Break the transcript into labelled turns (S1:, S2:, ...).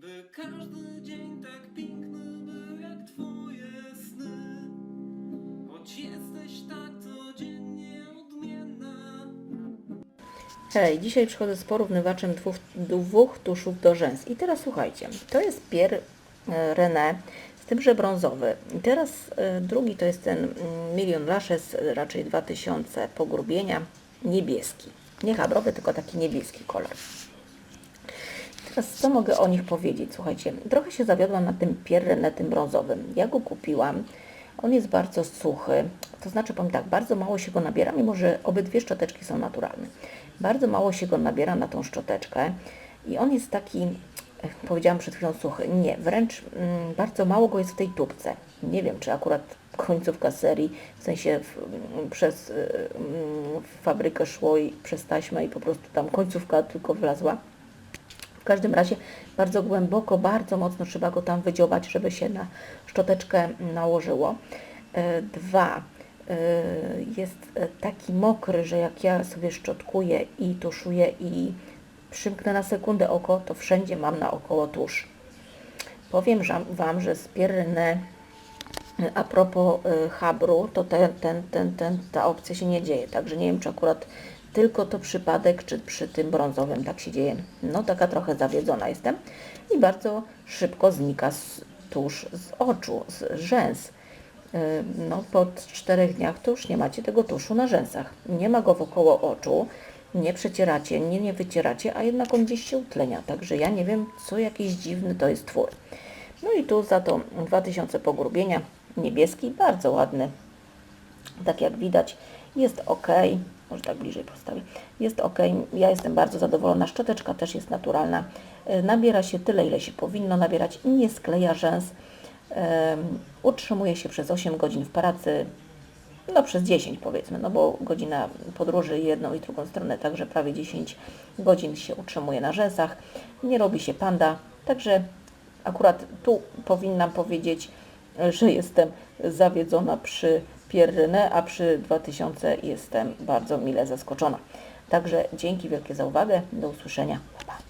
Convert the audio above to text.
S1: By każdy dzień tak piękny był jak twoje sny Choć jesteś tak codziennie odmienna
S2: Hej, dzisiaj przychodzę z porównywaczem dwóch, dwóch tuszów do rzęs. I teraz słuchajcie, to jest Pierre René, z tym, że brązowy. I teraz e, drugi to jest ten mm, Million Lashes, raczej 2000 pogrubienia, niebieski. Nie habrowy, tylko taki niebieski kolor. Teraz co mogę o nich powiedzieć? Słuchajcie, trochę się zawiodłam na tym Pierre René, tym brązowym. Ja go kupiłam. On jest bardzo suchy, to znaczy powiem tak, bardzo mało się go nabiera, mimo że obydwie szczoteczki są naturalne. Bardzo mało się go nabiera na tą szczoteczkę i on jest taki, eh, powiedziałam przed chwilą suchy, nie, wręcz mm, bardzo mało go jest w tej tubce. Nie wiem, czy akurat końcówka serii, w sensie w, mm, przez y, mm, fabrykę szło i przez taśmę i po prostu tam końcówka tylko wlazła. Każdym razie bardzo głęboko, bardzo mocno trzeba go tam wydziobać, żeby się na szczoteczkę nałożyło. E, Dwa, e, jest e, taki mokry, że jak ja sobie szczotkuję i tuszuję i przymknę na sekundę oko, to wszędzie mam naokoło tusz. Powiem Wam, że z Pierrynę a propos y, Habru, to ten, ten, ten, ten, ta opcja się nie dzieje. Także nie wiem, czy akurat tylko to przypadek, czy przy tym brązowym tak się dzieje. No taka trochę zawiedzona jestem. I bardzo szybko znika z, tusz z oczu, z rzęs. Y, No po czterech dniach to już nie macie tego tuszu na rzęsach. Nie ma go wokoło oczu, nie przecieracie, nie, nie wycieracie, a jednak on gdzieś się utlenia. Także ja nie wiem, co jakiś dziwny to jest twór. No i tu za to 2000 pogrubienia, niebieski, bardzo ładny. Tak jak widać, jest ok. Może tak bliżej postawię. Jest ok. Ja jestem bardzo zadowolona. Szczoteczka też jest naturalna. E, Nabiera się tyle, ile się powinno nabierać nie skleja rzęs. Em, Utrzymuje się przez 8 godzin w pracy. No przez 10 powiedzmy, no bo godzina podróży jedną i drugą stronę, także prawie 10 godzin się utrzymuje na rzęsach. Nie robi się panda, także akurat tu powinnam powiedzieć, że jestem zawiedzona przy Pierrynę, a przy 2000 jestem bardzo mile zaskoczona. Także dzięki wielkie za uwagę, do usłyszenia. Pa.